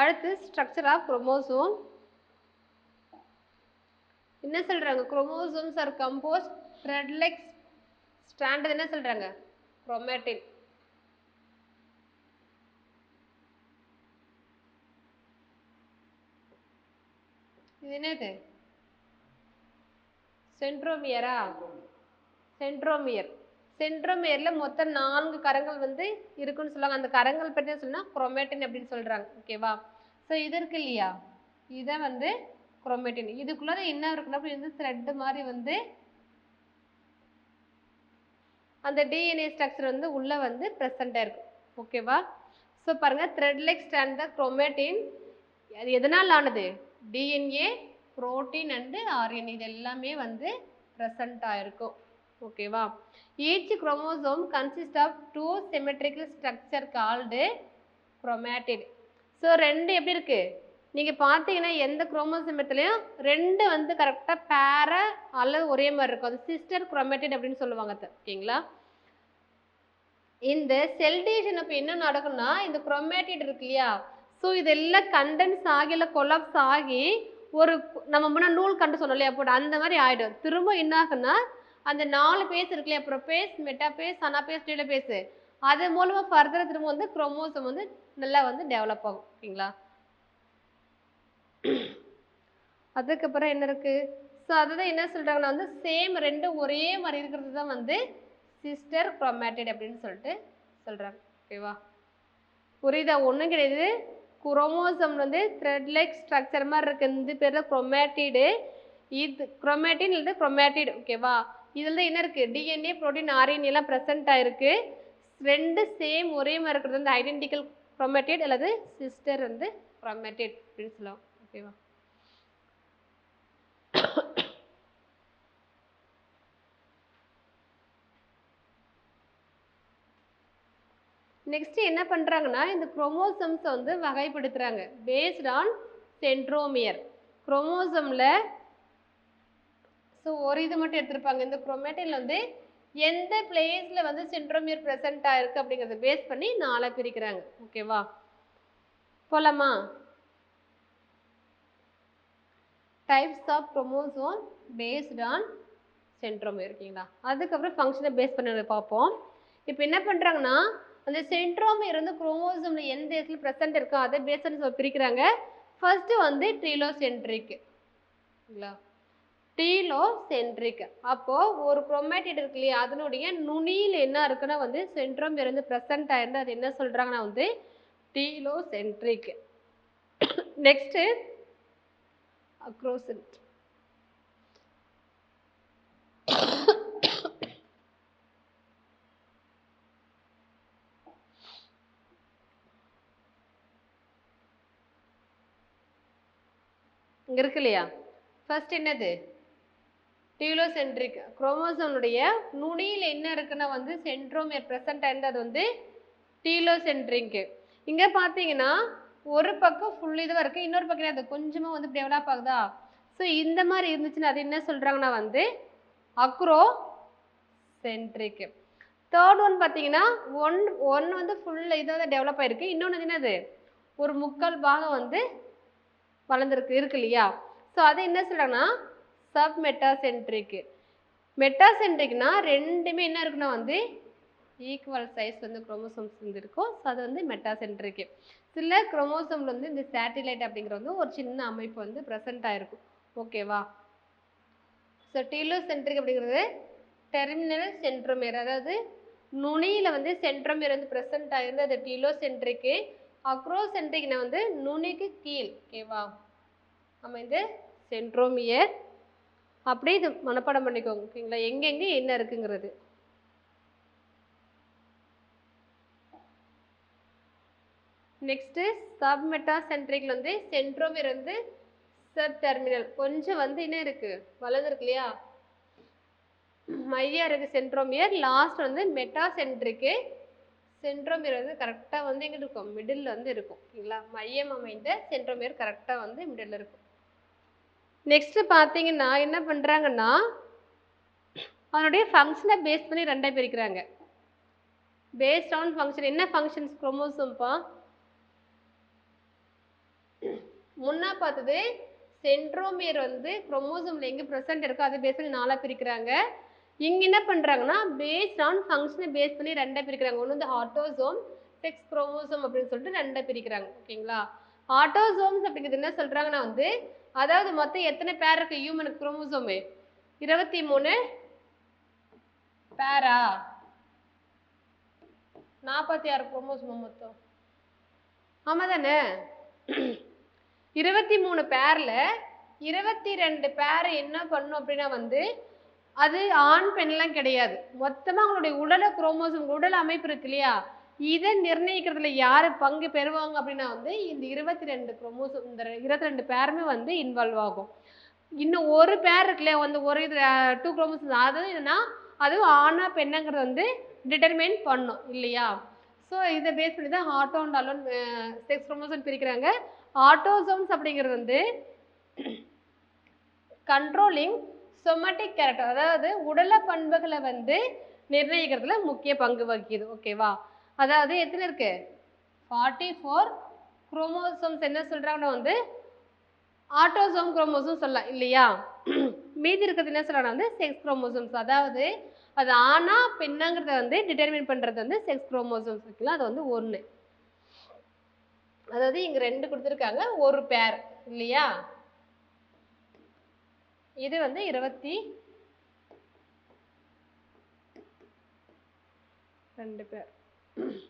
அடுத்து structure of chromosome என்ன சொல்றாங்க? Chromosomes are compose thread like strand என்ன சொல்றாங்க? குரோமேட்டின் இது என்னது? சென்ட்ரோமியரா சென்ட்ரோமியர் சென்ட்ரோமேரில் மொத்தம் நான்கு கரங்கள் வந்து இருக்குன்னு சொல்லுவாங்க. அந்த கரங்கள் பற்றி சொன்னால் குரோமேட்டின் அப்படின்னு சொல்கிறாங்க ஓகேவா ஸோ இது இருக்கு இல்லையா? இதை வந்து குரோமேட்டின் இதுக்குள்ளே என்ன இருக்குன்னா அப்படி வந்து த்ரெட் மாதிரி வந்து அந்த டிஎன்ஏ ஸ்ட்ரக்சர் வந்து உள்ளே வந்து ப்ரெசண்டாக இருக்கும் ஓகேவா ஸோ பாருங்கள் thread like stand the chromatin அது எதனால் ஆனது? டிஎன்ஏ புரோட்டீன் அண்டு ஆர்என் இது எல்லாமே வந்து ப்ரெசண்ட் இருக்கும். ஓகேவா each chromosome consist of two symmetrical structure called chromatid so ரெண்டு எப்படி இருக்கு? நீங்க பார்த்தீங்கன்னா எந்த குரோமோசோமத்துலையும் ரெண்டு வந்து கரெக்டாக பேர அல்லது ஒரே மாதிரி இருக்கும். அது சிஸ்டர் குரோமேட்டிட் அப்படின்னு சொல்லுவாங்க ஓகேங்களா? இந்த செல் டிவிஷன் அப்போ என்ன நடக்கும்னா இந்த குரோமேட்டிட் இருக்கு இல்லையா? ஸோ இதெல்லாம் கண்டென்ஸ் ஆகி இல்லை கொலாப்ஸ் ஆகி ஒரு நம்ம முன்னாடி நூல் கண்டு சொன்னோம் இல்லையா போட்டு அந்த மாதிரி ஆயிடும். திரும்ப என்ன ஆகுன்னா அந்த நாலு பேஸ் இருக்கு இல்லையா ப்ரோபேஸ் மெட்டாபேஸ் அனாபேஸ் டீலபேஸ் அது மூலமா ஃபர்தர் திரும்ப வந்து குரோமோசோம் வந்து நல்லா வந்து டெவலப் ஆகும். ஓகேங்களா? அதுக்கப்புறம் என்ன இருக்கு? ஸோ அதுதான் என்ன சொல்றாங்கன்னா வந்து சேம் ரெண்டும் ஒரே மாதிரி இருக்கிறது தான் வந்து சிஸ்டர் குரோமேட்டிட் அப்படின்னு சொல்லிட்டு சொல்றாங்க. ஓகேவா? புரியுதா? ஒன்றும் கிடையாது. குரோமோசோம் வந்து த்ரெட் லைக் ஸ்ட்ரக்சர் மாதிரி இருக்கு. இந்த பேர் தான் குரோமேட்டிடு இது குரோமேட்டின் இல்லை குரோமேட்டிட் ஓகேவா? இதில் என்ன இருக்குது டிஎன்ஏ புரோட்டீன் ஆர்என்ஏ எல்லாம் ப்ரெசென்ட் ஆயிருக்கு. ரெண்டு சேம் ஒரே மாதிரி இருக்கிறது வந்து ஐடென்டிக்கல் ப்ரொமேட்டேட் அல்லது சிஸ்டர் வந்து ப்ரொமேட்டேட் அப்படின்னு சொல்லுவோம் ஓகேவா நெக்ஸ்ட் என்ன பண்ணுறாங்கன்னா இந்த குரோமோசம்ஸை வந்து வகைப்படுத்துறாங்க. பேஸ்ட் ஆன் சென்ட்ரோமியர் குரோமோசமில் ஸோ ஒரு இது மட்டும் எடுத்திருப்பாங்க. இந்த குரோமேட்டின்ல வந்து எந்த பிளேஸில் வந்து சென்ட்ரோமியர் ப்ரெசென்ட்டாக இருக்குது அப்படிங்கிறத பேஸ் பண்ணி நாளாக பிரிக்கிறாங்க. ஓகேவா போலாமா? Types of chromosome based on centromere ஓகேங்களா அதுக்கப்புறம் ஃபங்க்ஷனை பேஸ் பண்ணி பார்ப்போம். இப்போ என்ன பண்ணுறாங்கன்னா அந்த சென்ட்ரோமியர் வந்து குரோமோசோமில் எந்த இடத்துல ப்ரெசென்ட் இருக்கோ அதை பேஸ் பண்ணி சொல்லி பிரிக்கிறாங்க. ஃபர்ஸ்ட் வந்து ட்ரீலோசென்ட்ரிக் சரிங்களா டீலோசென்ட்ரிக் அப்போ ஒரு குரோமேட்டிட் இருக்கு இல்லையா அதனுடைய நுனியில் என்ன இருக்குன்னா வந்து சென்ட்ரம் வந்து ப்ரெசன்ட் ஆயிருந்து அது என்ன சொல்றாங்கன்னா வந்து டீலோசென்ட்ரிக் நெக்ஸ்ட் அக்ரோசென்ட் இங்க இருக்கு இல்லையா? ஃபர்ஸ்ட் என்னது? டியூலோசென்ட்ரிக் குரோமோசோனுடைய நுனியில் என்ன இருக்குன்னா வந்து சென்ட்ரோமியர் ப்ரெசென்ட் அது வந்து டீலோசென்ட்ரிங்கு இங்கே பார்த்தீங்கன்னா ஒரு பக்கம் ஃபுல் இதுவாக இருக்குது இன்னொரு பக்கம் அது கொஞ்சமாக வந்து டெவலப் ஆகுதா? ஸோ இந்த மாதிரி இருந்துச்சுன்னா அது என்ன சொல்கிறாங்கன்னா வந்து அக்ரோ சென்ட்ரிக்கு தேர்ட் ஒன் பார்த்தீங்கன்னா ஒன் ஒன் வந்து ஃபுல் இதாக டெவலப் ஆகிருக்கு இன்னொன்று என்னது? ஒரு முக்கால் பாகம் வந்து வளர்ந்துருக்கு இருக்கு இல்லையா? ஸோ அது என்ன சொல்கிறாங்கன்னா சப் மெட்டாசென்ட்ரிக் மெட்டாசென்ட்ரிக்னா ரெண்டுமே என்ன இருக்குன்னா வந்து ஈக்குவல் சைஸ் வந்து குரோமோசோம்ஸ் வந்து இருக்கும். ஸோ அது வந்து மெட்டாசென்ட்ரிக்கு சில குரோமோசோம்ல வந்து இந்த சேட்டிலைட் அப்படிங்கிற வந்து ஒரு சின்ன அமைப்பு வந்து ப்ரெசென்ட் ஆயிருக்கும். ஓகேவா ஸோ டீலோசென்ட்ரிக் அப்படிங்கிறது டெர்மினல் சென்ட்ரோமியர் அதாவது நுனியில் வந்து சென்ட்ரோமியர் வந்து ப்ரெசென்ட் ஆகிருந்து அது டீலோசென்ட்ரிக்கு அக்ரோசென்ட்ரிக்னா வந்து நுனிக்கு கீழ். ஓகேவா அமைந்து சென்ட்ரோமியர் அப்படியே இது மனப்பாடம் பண்ணிக்கோங்க ஓகேங்களா? எங்கெங்க என்ன இருக்குங்கிறது. நெக்ஸ்ட்டு சப்மெட்டாசென்ட்ரிக்ல வந்து சென்ட்ரோம் இருந்து சப் டெர்மினல் கொஞ்சம் வந்து என்ன இருக்கு? வளர்ந்துருக்கு இல்லையா? மையா இருக்கு சென்ட்ரோமியர் லாஸ்ட் வந்து மெட்டாசென்ட்ரிக்கு சென்ட்ரோமியர் வந்து கரெக்டாக வந்து எங்கிட்டு இருக்கும்? மிடில் வந்து இருக்கும் ஓகேங்களா? மையம் அமைந்த சென்ட்ரோமியர் கரெக்டாக வந்து மிடில் இருக்கும். நெக்ஸ்ட்டு பார்த்தீங்கன்னா என்ன பண்ணுறாங்கன்னா அதனுடைய ஃபங்க்ஷனை பேஸ் பண்ணி ரெண்டாக பிரிக்கிறாங்க பேஸ்ட் ஆன் ஃபங்க்ஷன் என்ன ஃபங்க்ஷன்ஸ் குரோமோசோம்ப்பா முன்னா பார்த்தது சென்ட்ரோமியர் வந்து குரோமோசோமில் எங்கே ப்ரெசென்ட் இருக்கோ அதை பேஸ் பண்ணி நாலா பிரிக்கிறாங்க. இங்கே என்ன பண்ணுறாங்கன்னா பேஸ்ட் ஆன் ஃபங்க்ஷனை பேஸ் பண்ணி ரெண்டாக பிரிக்கிறாங்க. ஒன்று வந்து ஆட்டோசோம் செக்ஸ் குரோமோசோம் அப்படின்னு சொல்லிட்டு ரெண்டாக பிரிக்கிறாங்க. ஓகேங்களா? ஆட்டோசோம்ஸ் அப்படிங்கிறது என்ன சொல்கிறாங்கன்னா வந்து அதாவது மொத்தம் எத்தனை பேர் இருக்கு? ஹியூமனுக்கு குரோமோசோமு இருபத்தி மூணு பேரா நாற்பத்தி ஆறு குரோமோசோம் மொத்தம். ஆமா தானே இருபத்தி மூணு பேர்ல இருபத்தி ரெண்டு பேர் என்ன பண்ணும் அப்படின்னா வந்து அது ஆண் பெண்லாம் கிடையாது. மொத்தமா அவங்களுடைய உடல குரோமோசோம் உடல் அமைப்பு இருக்கு இல்லையா? இதை நிர்ணயிக்கிறதுல யார் பங்கு பெறுவாங்க அப்படின்னா வந்து இந்த இருபத்தி ரெண்டு குரோமோசோம் இந்த இருபத்தி ரெண்டு பேருமே வந்து இன்வால்வ் ஆகும். இன்னும் ஒரு பேர் இருக்குல்ல வந்து ஒரு இது டூ குரோமோசோம் அது என்னன்னா அதுவும் ஆனா பெண்ணாங்கிறது வந்து டிட்டர்மைன் பண்ணும் இல்லையா? ஸோ இதை பேஸ் பண்ணி தான் auto and allo sex chromosome பிரிக்கிறாங்க. ஆட்டோசோம்ஸ் அப்படிங்கிறது வந்து கண்ட்ரோலிங் சொமட்டிக் கேரக்டர் அதாவது உடல பண்புகளை வந்து நிர்ணயிக்கிறதுல முக்கிய பங்கு வகிக்குது. ஓகேவா அதாவது எத்தனை இருக்கு? ஃபார்ட்டி ஃபோர் குரோமோசோம்ஸ் என்ன சொல்றாங்கன்னா வந்து ஆட்டோசோம் குரோமோசோம் சொல்லலாம் இல்லையா? மீதி இருக்கிறது என்ன சொல்றாங்கன்னா வந்து செக்ஸ் குரோமோசோம்ஸ் அதாவது அது ஆனா பெண்ணாங்கிறத வந்து டிட்டர்மின் பண்றது வந்து செக்ஸ் குரோமோசோம்ஸ் இருக்குல்ல அது வந்து ஒன்று அதாவது இங்க ரெண்டு கொடுத்துருக்காங்க ஒரு பேர் இல்லையா? இது வந்து இருபத்தி ரெண்டு பேர் Mm-hmm.